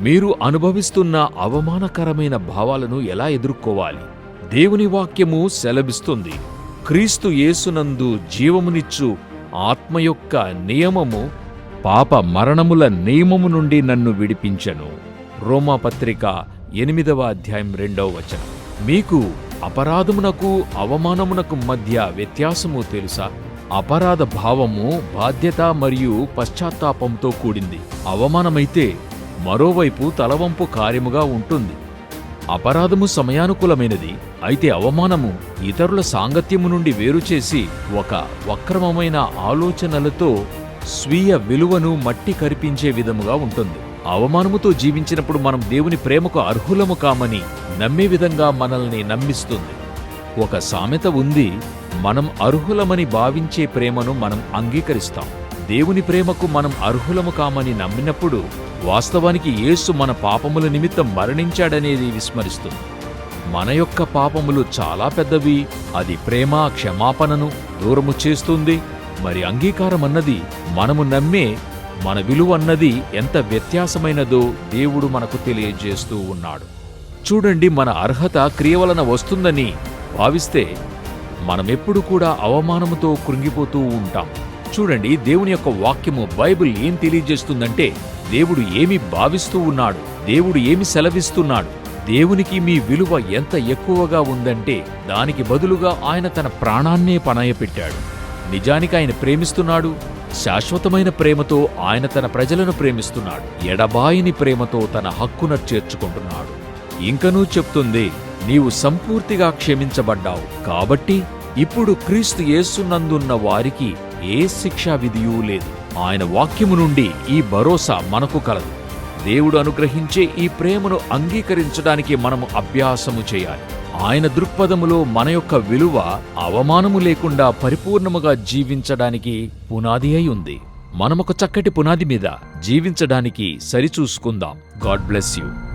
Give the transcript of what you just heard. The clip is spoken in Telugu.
మీరు అనుభవిస్తున్న అవమానకరమైన భావాలను ఎలా ఎదుర్కోవాలి? దేవుని వాక్యము సెలభిస్తుంది క్రీస్తు యేసునందు జీవమునిచ్చు ఆత్మ యొక్క నియమము పాప మరణముల నియమము నుండి నన్ను విడిపించెను. రోమాపత్రిక ఎనిమిదవ అధ్యాయం రెండవ వచనం. మీకు అపరాధమునకు అవమానమునకు మధ్య వ్యత్యాసము తెలుసా? అపరాధ భావము బాధ్యత మరియు పశ్చాత్తాపంతో కూడింది. అవమానమైతే మరోవైపు తలవంపు కార్యముగా ఉంటుంది. అపరాధము సమయానుకూలమైనది అయితే అవమానము ఇతరుల సాంగత్యము నుండి వేరుచేసి ఒక వక్రమమైన ఆలోచనలతో స్వీయ విలువను మట్టి కరిపించే విధముగా ఉంటుంది. అవమానముతో జీవించినప్పుడు మనం దేవుని ప్రేమకు అర్హులము కామని నమ్మే విధంగా మనల్ని నమ్మిస్తుంది. ఒక సామెత ఉంది మనం అర్హులమని భావించే ప్రేమను మనం అంగీకరిస్తాం. దేవుని ప్రేమకు మనం అర్హులము కామని నమ్మినప్పుడు వాస్తవానికి యేసు మన పాపముల నిమిత్తం మరణించాడనేది విస్మరిస్తుంది. మన యొక్క పాపములు చాలా పెద్దవి అది ప్రేమ క్షమాపణను దూరము చేస్తుంది. మరి అంగీకారం అన్నది మనము నమ్మే మన విలువ అన్నది ఎంత వ్యత్యాసమైనదో దేవుడు మనకు తెలియజేస్తూ ఉన్నాడు. చూడండి మన అర్హత క్రియ వలన వస్తుందని భావిస్తే మనమెప్పుడు కూడా అవమానముతో కృంగిపోతూ ఉంటాం. చూడండి దేవుని యొక్క వాక్యము బైబిల్ ఏం తెలియజేస్తుందంటే దేవుడు ఏమి భావిస్తూ ఉన్నాడు దేవుడు ఏమి సెలవిస్తున్నాడు దేవునికి మీ విలువ ఎంత ఎక్కువగా ఉందంటే దానికి బదులుగా ఆయన తన ప్రాణాన్నే పణయపెట్టాడు నిజానికి ఆయన ప్రేమిస్తున్నాడు శాశ్వతమైన ప్రేమతో ఆయన తన ప్రజలను ప్రేమిస్తున్నాడు ఎడబాయిని ప్రేమతో తన హక్కున చేర్చుకుంటున్నాడు. ఇంకనూ చెప్తుంది నీవు సంపూర్తిగా క్షమించబడ్డావు కాబట్టి ఇప్పుడు క్రీస్తు యేసునందున్న వారికి ఏ శిక్షా విధియూ లేదు. ఆయన వాక్యము నుండి ఈ భరోసా మనకు కలదు. దేవుడు అనుగ్రహించే ఈ ప్రేమను అంగీకరించడానికి మనము అభ్యాసము చేయాలి. ఆయన దృక్పథములో మన యొక్క విలువ అవమానము లేకుండా పరిపూర్ణముగా జీవించడానికి పునాది అయి ఉంది. మనమొక చక్కటి పునాది మీద జీవించడానికి సరిచూసుకుందాం. God bless you.